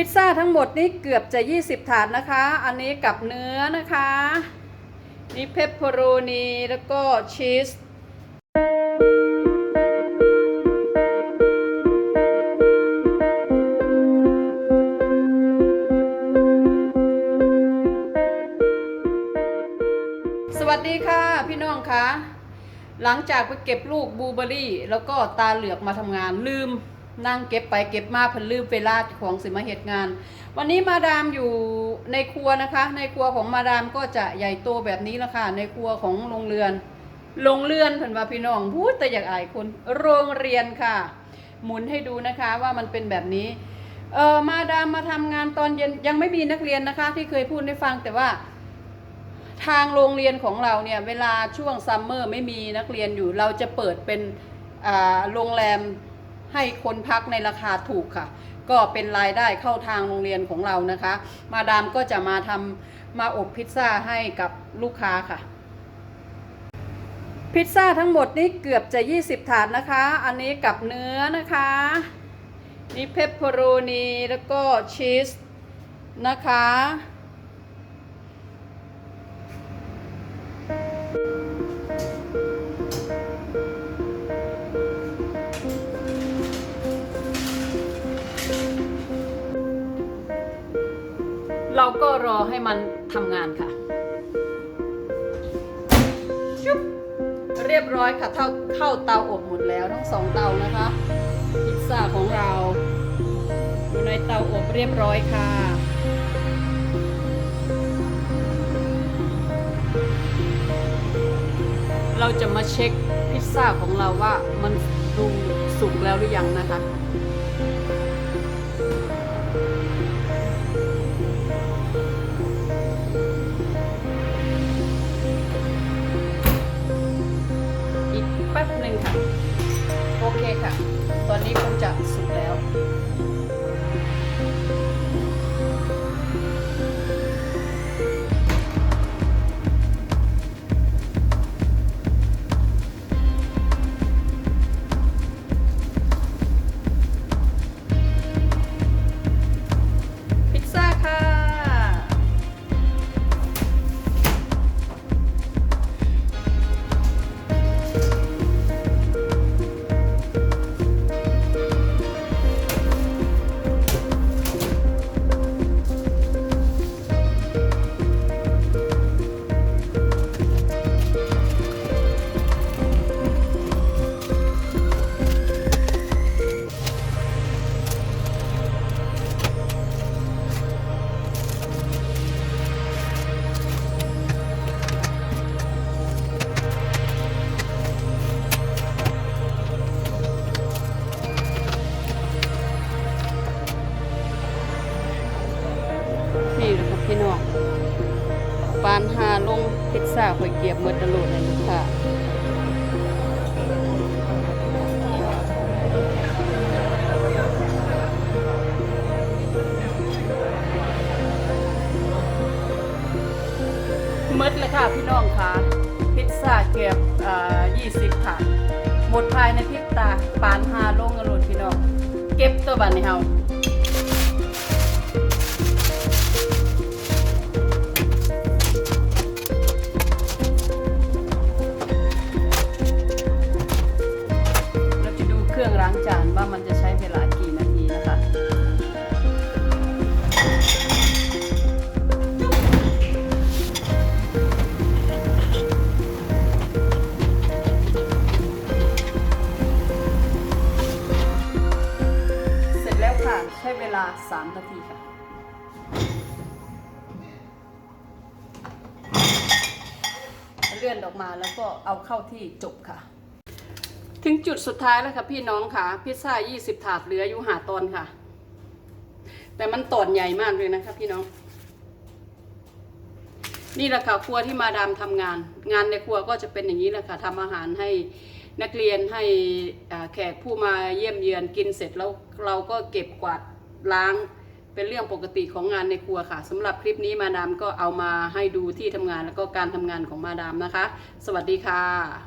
พิซซ่าทั้งหมดนี่เกือบจะ 20 ถาดนะคะ อันนี้กับเนื้อนะคะ นี่เพปเปอโรนีแล้วก็ชีสสวัสดีค่ะพี่น้องคะหลังจากไปเก็บลูกบลูเบอร์รี่ แล้วก็ตาเหลือกมาทำงานลืม นั่งเก็บไปเก็บมาเพิ่นลืมเวลาของสิมาเหตุงาน วันนี้มาดามอยู่ในครัวนะคะ ในครัวของมาดามก็จะใหญ่โตแบบนี้ละค่ะ ในครัวของโรงเรือน โรงเรือนเพิ่นว่าพี่น้องพูดแต่อยากอายคนโรงเรียนค่ะ หมุนให้ดูนะคะว่ามันเป็นแบบนี้เออมาดามมาทำงานตอนเย็นยังไม่มีนักเรียนนะคะ ที่เคยพูดให้ฟังแต่ว่าทางโรงเรียนของเราเนี่ยเวลาช่วงซัมเมอร์ไม่มีนักเรียนอยู่ เราจะเปิดเป็นโรงแรม ให้คนพักในราคาถูกค่ะ ก็เป็นรายได้เข้าทางโรงเรียนของเรานะคะ มาดามก็จะมาทำมาอบพิซซ่าให้กับลูกค้าค่ะ พิซซ่าทั้งหมดนี่เกือบจะ 20 ถาดนะคะ อันนี้กับเนื้อนะคะนี่เพปเปอโรนีแล้วก็ชีสนะคะ เราก็รอให้มันทำงานค่ะชุบเรียบร้อยค่ะเท่าเข้าเตาอบหมดแล้วทั้งสองเตานะคะพิซซ่าของเราอยู่ในเตาอบเรียบร้อยค่ะเราจะมาเช็คพิซซ่าของเราว่ามันดูสุกแล้วหรือยังนะคะ ป๊บหนึ่งค่ะ โอเคค่ะ ตอนนี้คงจะสุกแล้วานหาลงพิซซ่าข่อยเกียบเมดตะโลดเลยลูกค่ะหมดเลยค่ะพี่น้องค่ะ พิซซ่าเก็บอ่า20ค่ะ หมดภายในพริบตา ปานหาลงกระโดดพี่น้อง เก็บตัวบันนี้เฮา ลา 3 นาทีค่ะเลื่อนออกมาแล้วก็เอาเข้าที่จบค่ะ ถึงจุดสุดท้ายแล้วค่ะพี่น้องค่ะ พิซซ่า 20 ถาดเหลืออยู่หาตอนค่ะ แต่มันตอนใหญ่มากเลยนะคะพี่น้อง นี่แหละค่ะครัวที่มาดามทำงาน งานในครัวก็จะเป็นอย่างนี้แหละค่ะทำอาหารให้นักเรียนให้แขกผู้มาเยี่ยมเยือนกินเสร็จแล้วเราก็เก็บกวาด ล้างเป็นเรื่องปกติของงานในครัวค่ะสำหรับคลิปนี้มาดามก็เอามาให้ดูที่ทำงานแล้วก็การทำงานของมาดามนะคะ สวัสดีค่ะ